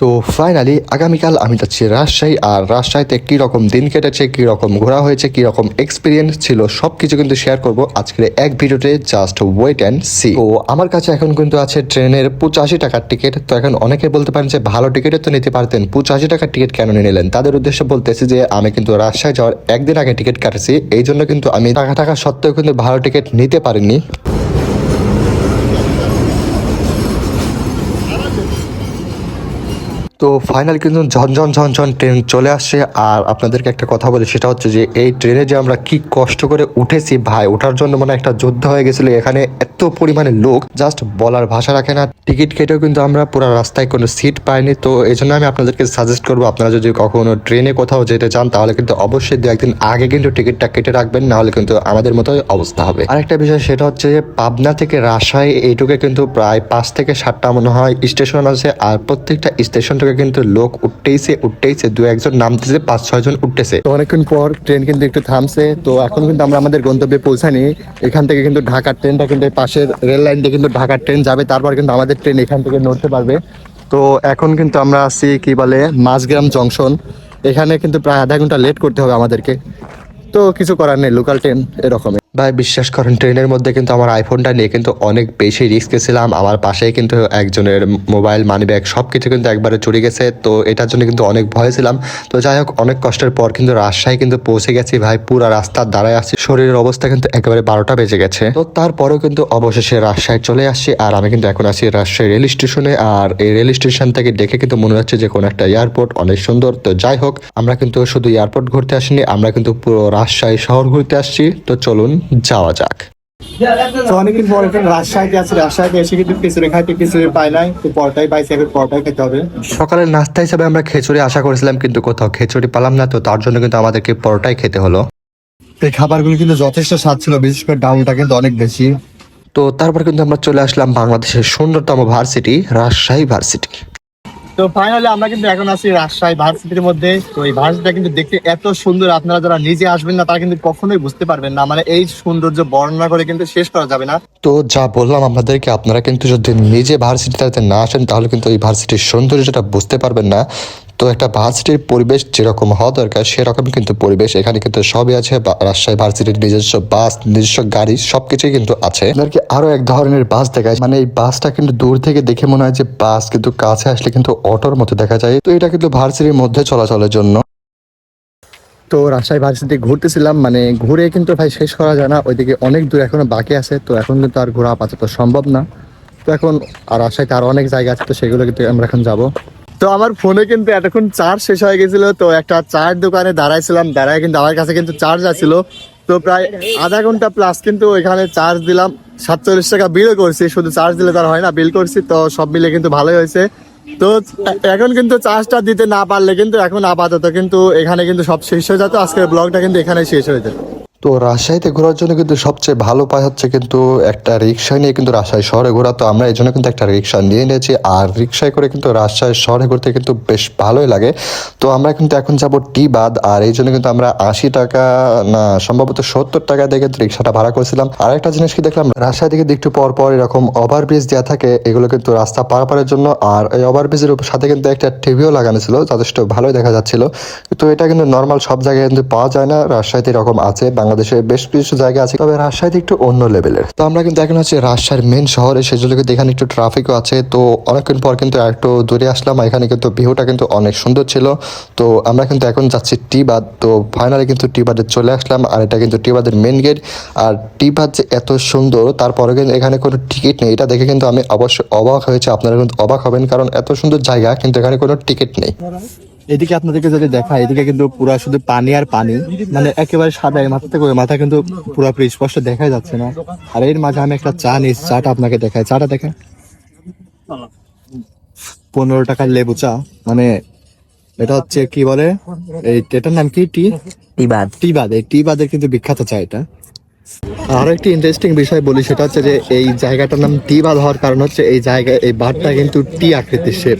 তো ফাইনালি আগামীকাল আমি যাচ্ছি রাজশাহী। আর রাজশাহীতে কী রকম দিন কেটেছে কী রকম ঘোরা হয়েছে কী রকম এক্সপিরিয়েন্স ছিল সব কিছু কিন্তু শেয়ার করব আজকের এক ভিডিওতে জাস্ট ওয়েট অ্যান্ড সি ও আমার কাছে এখন কিন্তু আছে ট্রেনের পঁচাশি টাকার টিকিট তো এখন অনেকে বলতে পারেন যে, ভালো টিকিটে তো নিতে পারতেন, পঁচাশি টাকার টিকিট কেন নিলেন? তাদের উদ্দেশ্যে বলতেছি যে, আমি কিন্তু রাজশাহী যাওয়ার একদিন আগে টিকিট কাটেছি। এই জন্য কিন্তু আমি টাকা টাকা সত্ত্বেও কিন্তু ভালো টিকিট নিতে পারিনি। তো ফাইনাল কিন্তু ঝনঝন ঝনঝন ট্রেন চলে আসছে। আর আপনাদেরকে একটা কথা বলি, সেটা হচ্ছে যে এই ট্রেনে যে আমরা কি কষ্ট করে উঠেছি ভাই, ওঠার জন্য মানে একটা যুদ্ধ হয়ে গেছিল, এখানে এত পরিমাণে লোক জাস্ট বলার ভাষা রাখে না। টিকিট কেটেও কিন্তু আমরা পুরো রাস্তায় কোনো সিট পাইনি। তো এই জন্য আমি আপনাদেরকে সাজেস্ট করব, আপনারা যদি কখনো ট্রেনে কোথাও যেতে চান, তাহলে কিন্তু অবশ্যই দু একদিন আগে কিন্তু টিকিটটা কেটে রাখবেন, নাহলে কিন্তু আমাদের মতোই অবস্থা হবে। আরেকটা বিষয়, সেটা হচ্ছে যে পাবনা থেকে রাজশাহী, এইটুকে কিন্তু প্রায় পাঁচ থেকে সাতটা মনে হয় স্টেশন আছে, আর প্রত্যেকটা স্টেশন থেকে কিন্তু লোক উঠতেইছে উঠতেইছে। দু একজন নামতেছে পাঁচ, ছয় জন উঠতেছে। তো অনেকক্ষণ পর ট্রেন কিন্তু একটু থামছে। তো এখন কিন্তু আমরা আমাদের গন্তব্যে পৌঁছানি। এখান থেকে কিন্তু ঢাকার ট্রেনটা কিন্তু পাশের রেল লাইন দিয়ে কিন্তু ঢাকার ট্রেন যাবে। তারপর কিন্তু আমাদের ট্রেন এখান থেকে নড়তে পারবে। তো এখন কিন্তু আমরা আছি, কি বলে, মাঝগ্রাম জংশন। এখানে কিন্তু প্রায় আধা ঘণ্টা লেট করতে হবে আমাদেরকে। তো কিছু করার নেই লোকাল ট্রেন এরকমই। ভাই, বিশ্বাস করেন, ট্রেনের মধ্যে কিন্তু আমার আইফোনটা নিয়ে কিন্তু অনেক বেশি রিস্কে ছিলাম। আমার পাশেই কিন্তু একজনের মোবাইল মানি ব্যাগ সব কিছু কিন্তু একবারে চুরি গেছে। তো এটার জন্য কিন্তু অনেক ভয় ছিলাম। তো যাই হোক, অনেক কষ্টের পর কিন্তু রাজশাহী কিন্তু পৌঁছে গেছি ভাই, পুরা রাস্তার দাঁড়ায় আছি। শরীরের অবস্থা কিন্তু একেবারে বারোটা বেজে গেছে। তো তারপরেও কিন্তু অবশেষে রাজশাহী চলে আসছি, আর আমি কিন্তু এখন আছি রাজশাহী রেল স্টেশনে। আর এই রেল স্টেশন থেকে দেখে কিন্তু মনে হচ্ছে যে কোনো একটা এয়ারপোর্ট অনেক সুন্দর। তো যাই হোক, আমরা কিন্তু শুধু এয়ারপোর্ট ঘুরতে আসিনি, আমরা কিন্তু পুরো রাজশাহী শহর ঘুরতে আসছি। তো চলুন যাওয়া যাক। তো অনেকদিন পর রাজশাহীতে আছে রাজশাহীতে এসে কিন্তু খিচুড়ি খাইতে খিচুড়ি পাই নাই তো পরটাই পাইছি এখন পরটাই খেতে হবে। সকালের নাস্তা হিসেবে আমরা খিচুড়ি আশা করেছিলাম কিন্তু কোথাও খিচুড়ি পেলাম না তো তার জন্য কিন্তু আমাদেরকে পরোটাই খেতে হলো। এই খাবারগুলো কিন্তু যথেষ্ট স্বাদ ছিল বিশেষ করে ডাউনটা কিন্তু অনেক বেশি। তো তারপর কিন্তু আমরা চলে আসলাম বাংলাদেশের সুন্দরতম ভার্সিটি রাজশাহী ভার্সিটি। তো ফাইনালি আমরা কিন্তু এখন আছি রাজশাহী ভার্সিটির মধ্যে। তো এই ভার্সিটিটা কিন্তু দেখতে এত সুন্দর, আপনারা যারা নিজে আসবেন না, তারা কিন্তু কখনোই বুঝতে পারবেন না। মানে এই সৌন্দর্য বর্ণনা করে কিন্তু শেষ করা যাবে না। তো যা বললাম আপনাদেরকে, আপনারা কিন্তু যদি নিজে ভার্সিটিতে না আসেন, তাহলে কিন্তু এই ভার্সিটির সৌন্দর্যটা বুঝতে পারবেন না। তো একটা ভার্সিটির পরিবেশ যেরকম হওয়া দরকার, সেরকম কিন্তু পরিবেশ। এখানে কিন্তু সবই আছে রাজশাহী ভার্সিটির নিজস্ব বাস, নিজস্ব গাড়ি, সবকিছুই কিন্তু আছে। আপনাদেরকে আরও এক ধরনের বাস দেখায় মানে এই বাসটা কিন্তু দূর থেকে দেখে মনে হয় যে বাস কিন্তু কাছে আসলে কিন্তু অটোর মতো দেখা যায়। তো এটা কিন্তু ভার্সিটির মধ্যে চলাচলের জন্য। তো রাজশাহী ভার্সিটি ঘুরতেছিলাম মানে ঘুরে কিন্তু ভাই শেষ করা যায় না। ওইদিকে অনেক দূর এখনও বাকি আছে, তো এখন কিন্তু আর ঘোরা আপাতত সম্ভব না। তো এখন আর রাজশাহীতে আরও অনেক জায়গা আছে, তো সেগুলো কিন্তু আমরা এখন যাব। তো আমার ফোনে কিন্তু এতক্ষণ চার্জ শেষ হয়ে গেছিল, তো একটা চার্জ দোকানে দাঁড়াইছিলাম, দাঁড়ায় কিন্তু আমার কাছে কিন্তু চার্জ আছিল। তো প্রায় আধা ঘণ্টা প্লাস কিন্তু এখানে চার্জ দিলাম। সাতচল্লিশ টাকা বিল করছি, শুধু চার্জ দিলে তার হয় না বিল করছি, তো সব মিলে কিন্তু ভালোই হয়েছে। তো এখন কিন্তু চার্জটা দিতে না পারলে কিন্তু এখন আপাতত কিন্তু এখানে কিন্তু সব শেষ হয়ে যেত। আজকের ব্লগটা কিন্তু এখানে শেষ হয়ে যেত তো রাজশাহীতে ঘোরার জন্য কিন্তু সবচেয়ে ভালো উপায় হচ্ছে কিন্তু একটা রিক্সা নিয়ে কিন্তু রাজশাহী শহরে ঘোরা। তো আমরা এই জন্য কিন্তু একটা রিক্সা নিয়ে নিয়েছি। আর রিক্সায় করে কিন্তু রাজশাহী শহরে ঘুরতে কিন্তু বেশ ভালোই লাগে। তো আমরা কিন্তু এখন যাব টি বাদ আর এই জন্য কিন্তু আমরা আশি টাকা, না, সম্ভবত সত্তর টাকা দিয়ে কিন্তু রিক্সাটা ভাড়া করেছিলাম। আর একটা জিনিস কি দেখলাম? রাজশাহী থেকে একটু পর পর এরকম ওভারব্রিজ দেওয়া থাকে, এগুলো কিন্তু রাস্তা পারাপারের জন্য। আর এই ওভারব্রিজের সাথে কিন্তু একটা টিভিও লাগানো ছিল, যথেষ্ট ভালোই দেখা যাচ্ছিল। তো এটা কিন্তু নর্মাল সব জায়গায় কিন্তু পাওয়া যায় না। রাজশাহীতে এরকম আছে বাংলাদেশে বেশ কিছু জায়গা আছে, তবে রাজশাহীতে একটু অন্য লেভেলের তো আমরা কিন্তু এখন হচ্ছে রাজশাহীর মেন শহরে, সেজন্য কিন্তু এখানে একটু ট্রাফিকও আছে। তো অনেকক্ষণ পর কিন্তু একটু দূরে আসলাম এখানে কিন্তু ভিউটা কিন্তু অনেক সুন্দর ছিল। তো আমরা কিন্তু এখন যাচ্ছি টিবাদ, তো ফাইনালি কিন্তু টিবাদে চলে আসলাম, আর এটা কিন্তু টিবাদের মেন গেট আর টিবাদ যে এত সুন্দর, তারপরে কিন্তু এখানে কোনো টিকিট নেই। এটা দেখে কিন্তু আমি অবশ্যই অবাক হয়েছে, আপনারা কিন্তু অবাক হবেন, কারণ এত সুন্দর জায়গা, কিন্তু এখানে কোনো টিকিট নেই। এদিকে আপনাদেরকে যদি দেখা এদিকে কিন্তু পুরা শুধু পানি আর পানি। মানে একেবারে সাদা মাথা থেকে ওই মাথা কিন্তু পুরোপুরি স্পষ্ট দেখা যাচ্ছে না। আর এর মাঝে আমি একটা চা নিয়েছি চাটা আপনাকে দেখাই। চাটা দেখেন। পনেরো টাকার লেবু চা। মানে এটা হচ্ছে কি বলে? এই এটার নাম কি? টি? টিবাদ। টিবাদ। এই টিবাদের কিন্তু বিখ্যাত চা এটা। আরও একটি ইন্টারেস্টিং বিষয় বলি সেটা হচ্ছে যে এই জায়গাটার নাম টি বাঁধ হওয়ার কারণ হচ্ছে এই জায়গায় এই বাঁধটা কিন্তু টি আকৃতির শেপ।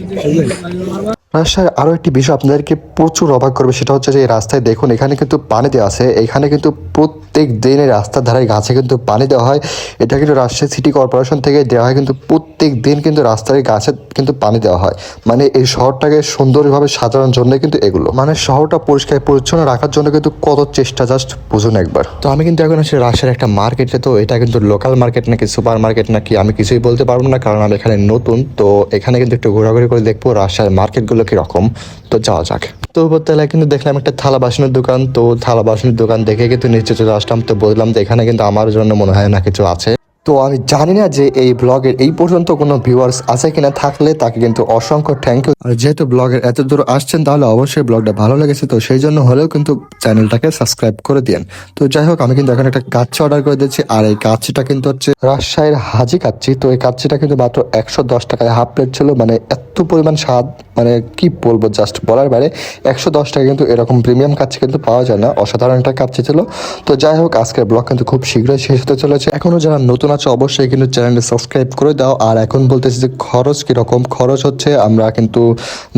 রাজশাহীর আরও একটি বিষয় আপনাদেরকে প্রচুর অবাক করবে, সেটা হচ্ছে যে এই রাস্তায় দেখুন, এখানে কিন্তু পানি দেওয়া আছে, এখানে কিন্তু প্রত্যেক দিন এই রাস্তার ধারে গাছে কিন্তু পানি দেওয়া হয়। এটা কিন্তু রাজশাহী সিটি কর্পোরেশন থেকে দেওয়া হয়, কিন্তু প্রত্যেক দিন কিন্তু রাস্তার গাছে কিন্তু পানি দেওয়া হয়। মানে এই শহরটাকে সুন্দরভাবে সাজানোর জন্য কিন্তু এগুলো। মানে শহরটা পরিষ্কার, পরিচ্ছন্ন রাখার জন্য কিন্তু কত চেষ্টা, জাস্ট বুঝুন একবার। তো আমি কিন্তু এখন আছি রাজশাহীর একটা মার্কেটে তো এটা কিন্তু লোকাল মার্কেট নাকি সুপার মার্কেট নাকি আমি কিছুই বলতে পারব না, কারণ আমি এখানে নতুন। তো এখানে কিন্তু একটু ঘোরাঘুরি করে দেখব রাজশাহীর মার্কেটগুলো কীরকম? তো যাওয়া যাক। তো উপরতলায় কিন্তু দেখলাম একটা থালা বাসনের দোকান। তো থালা বাসনের দোকান দেখে কিন্তু নিচে চলে আসলাম। তো বললাম তো এখানে কিন্তু আমার জন্য মনে হয় না কিছু আছে। তো আমি জানি না যে এই ব্লগের এই পর্যন্ত কোনো ভিউয়ার্স আছে কিনা। থাকলে তাকে কিন্তু অসংখ্য থ্যাংক ইউ আর যেহেতু ব্লগের এত দূর আসছেন, তাহলে অবশ্যই ব্লগটা ভালো লেগেছে। তো সেই জন্য হলেও কিন্তু চ্যানেলটাকে সাবস্ক্রাইব করে দিন তো যাই হোক, আমি কিন্তু এখন একটা কাচ্চি অর্ডার করে দিচ্ছি। আর এই কাচ্চিটা কিন্তু হচ্ছে রাজশাহীর হাজি কাচ্চি। তো এই কাচ্চিটা কিন্তু মাত্র একশো দশ টাকায় হাফ প্লেট ছিল। মানে এত পরিমাণ স্বাদ। মানে কি বলব জাস্ট বলার বাইরে, একশো দশ টাকা কিন্তু এরকম প্রিমিয়াম কাচ্চি কিন্তু পাওয়া যায় না, অসাধারণ একটা কাচ্চি ছিল। তো যাই হোক, আজকের ব্লগ কিন্তু খুব শীঘ্রই শেষ হতে চলেছে। এখনও যারা নতুন আছে, অবশ্যই কিন্তু চ্যানেলটি সাবস্ক্রাইব করে দাও। আর এখন বলতেছি যে খরচ কীরকম? খরচ হচ্ছে আমরা কিন্তু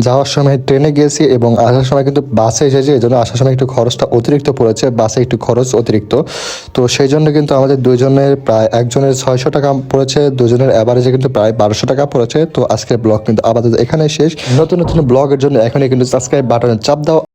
যাওয়ার সময় ট্রেনে গিয়েছি এবং আসার সময় কিন্তু বাসে এসেছি এই জন্য আসার সময় একটু খরচটা অতিরিক্ত পড়েছে, বাসে একটু খরচ অতিরিক্ত। তো সেই জন্য কিন্তু আমাদের দুজনের প্রায় একজনের ছয়শো টাকা পড়েছে, দুজনের অ্যাভারেজে কিন্তু প্রায় বারোশো টাকা পড়েছে। তো আজকের ব্লগ কিন্তু আপাতত এখানে শেষ। নতুন নতুন ব্লগের জন্য এখনই কিন্তু সাবস্ক্রাইব বাটনে চাপ দাও।